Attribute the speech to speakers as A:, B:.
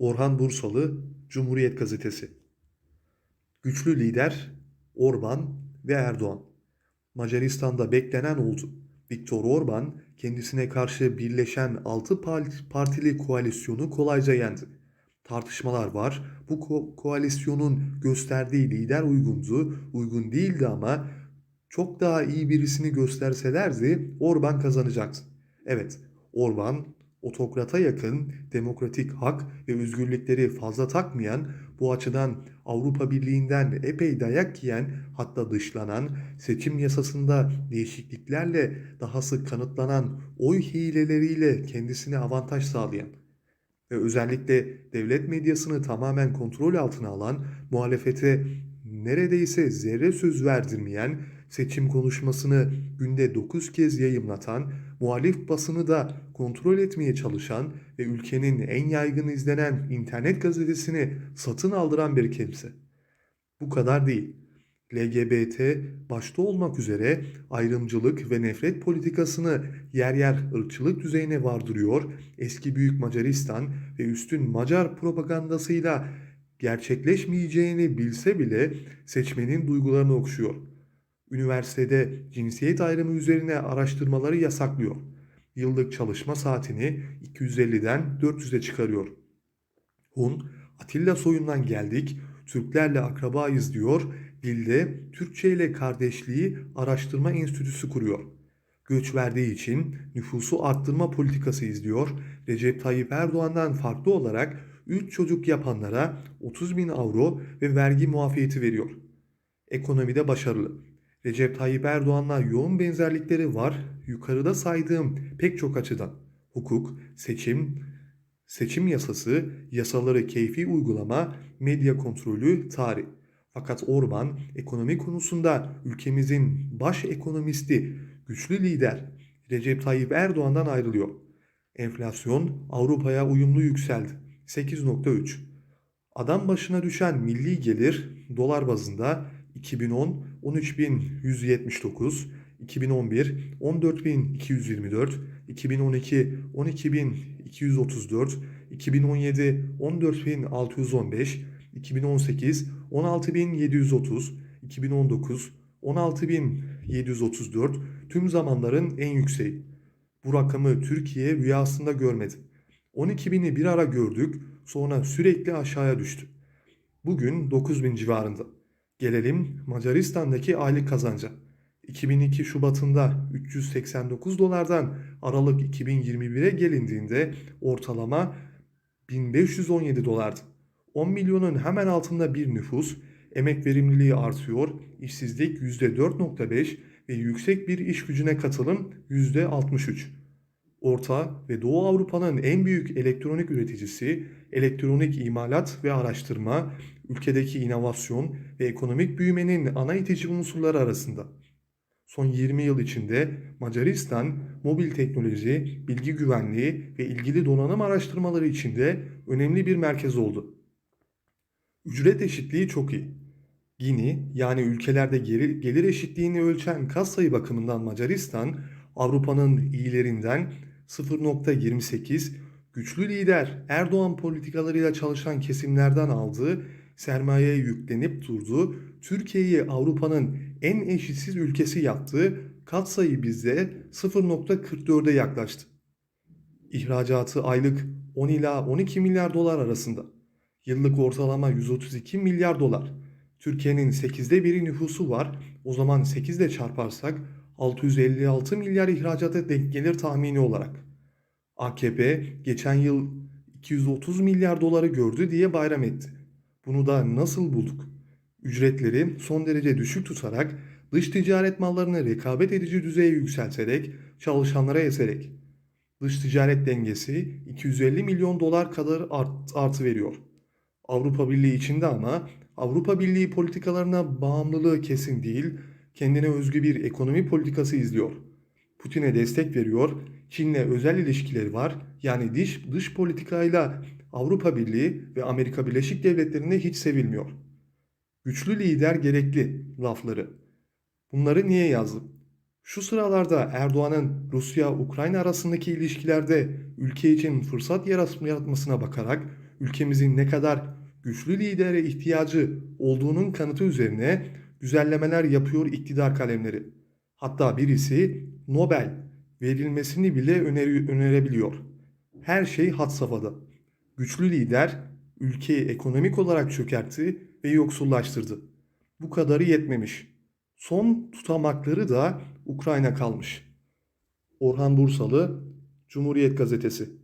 A: Orhan Bursalı, Cumhuriyet Gazetesi. Güçlü lider Orban ve Erdoğan. Macaristan'da beklenen oldu. Viktor Orban kendisine karşı birleşen 6 partili koalisyonu kolayca yendi. Tartışmalar var. Bu ko- koalisyonun gösterdiği lider uygundu, uygun değildi ama çok daha iyi birisini gösterselerdi Orban kazanacaktı. Evet, Orban otokrata yakın, demokratik hak ve özgürlükleri fazla takmayan, bu açıdan Avrupa Birliği'nden epey dayak yiyen, hatta dışlanan, seçim yasasında değişikliklerle dahası kanıtlanan oy hileleriyle kendisine avantaj sağlayan ve özellikle devlet medyasını tamamen kontrol altına alan, muhalefete neredeyse zerre söz verdirmeyen, seçim konuşmasını günde 9 kez yayımlatan, muhalif basını da kontrol etmeye çalışan ve ülkenin en yaygın izlenen internet gazetesini satın aldıran bir kimse. Bu kadar değil. LGBT başta olmak üzere ayrımcılık ve nefret politikasını yer yer ırkçılık düzeyine vardırıyor, eski Büyük Macaristan ve üstün Macar propagandasıyla gerçekleşmeyeceğini bilse bile seçmenin duygularını okşuyor. Üniversitede cinsiyet ayrımı üzerine araştırmaları yasaklıyor. Yıllık çalışma saatini 250'den 400'e çıkarıyor. Hun, Atilla soyundan geldik, Türklerle akrabayız diyor, dilde Türkçe ile kardeşliği araştırma enstitüsü kuruyor. Göç verdiği için nüfusu arttırma politikası izliyor, Recep Tayyip Erdoğan'dan farklı olarak 3 çocuk yapanlara 30 bin avro ve vergi muafiyeti veriyor. Ekonomide başarılı. Recep Tayyip Erdoğan'la yoğun benzerlikleri var yukarıda saydığım pek çok açıdan. Hukuk, seçim, seçim yasası, yasaları keyfi uygulama, medya kontrolü, tarih. Fakat Orban ekonomi konusunda ülkemizin baş ekonomisti, güçlü lider Recep Tayyip Erdoğan'dan ayrılıyor. Enflasyon Avrupa'ya uyumlu yükseldi. 8.3. Adam başına düşen milli gelir dolar bazında 2010 13.179, 2011 14.224, 2012 12.234, 2017 14.615, 2018 16.730, 2019 16.734 tüm zamanların en yükseği. Bu rakamı Türkiye rüyasında görmedi. 12.000'i bir ara gördük, sonra sürekli aşağıya düştü. Bugün 9.000 civarında. Gelelim Macaristan'daki aylık kazanca. 2002 Şubat'ında 389 dolardan Aralık 2021'e gelindiğinde ortalama 1517 dolardı. 10 milyonun hemen altında bir nüfus, emek verimliliği artıyor, işsizlik %4.5 ve yüksek bir iş gücüne katılım %63. Orta ve Doğu Avrupa'nın en büyük elektronik üreticisi, elektronik imalat ve araştırma, ülkedeki inovasyon ve ekonomik büyümenin ana itici unsurları arasında. Son 20 yıl içinde Macaristan mobil teknoloji, bilgi güvenliği ve ilgili donanım araştırmaları içinde önemli bir merkez oldu. Ücret eşitliği çok iyi. Gini yani ülkelerde gelir eşitliğini ölçen kas sayı bakımından Macaristan Avrupa'nın iyilerinden 0.28 güçlü lider Erdoğan politikalarıyla çalışan kesimlerden aldığı sermayeye yüklenip durduğu Türkiye'yi Avrupa'nın en eşitsiz ülkesi yaptığı katsayı bizde 0.44'e yaklaştı. İhracatı aylık 10 ila 12 milyar dolar arasında. Yıllık ortalama 132 milyar dolar. Türkiye'nin 8'de biri nüfusu var. O zaman 8 ile çarparsak 656 milyar ihracata denk gelir tahmini olarak. AKP geçen yıl 230 milyar doları gördü diye bayram etti. Bunu da nasıl bulduk? Ücretleri son derece düşük tutarak, dış ticaret mallarını rekabet edici düzeye yükselterek, çalışanlara ezerek. Dış ticaret dengesi 250 milyon dolar kadar art, artı veriyor. Avrupa Birliği içinde ama Avrupa Birliği politikalarına bağımlılığı kesin değil, kendine özgü bir ekonomi politikası izliyor. Putin'e destek veriyor, Çin'le özel ilişkileri var. Yani dış, dış politikayla Avrupa Birliği ve Amerika Birleşik Devletleri'nde hiç sevilmiyor. Güçlü lider gerekli lafları. Bunları niye yazdım? Şu sıralarda Erdoğan'ın Rusya-Ukrayna arasındaki ilişkilerde ülke için fırsat yarat- yaratmasına bakarak ülkemizin ne kadar güçlü lidere ihtiyacı olduğunun kanıtı üzerine güzellemeler yapıyor iktidar kalemleri. Hatta birisi Nobel verilmesini bile öneri önerebiliyor. Her şey had safhada. Güçlü lider ülkeyi ekonomik olarak çökertti ve yoksullaştırdı. Bu kadarı yetmemiş. Son tutamakları da Ukrayna kalmış. Orhan Bursalı, Cumhuriyet Gazetesi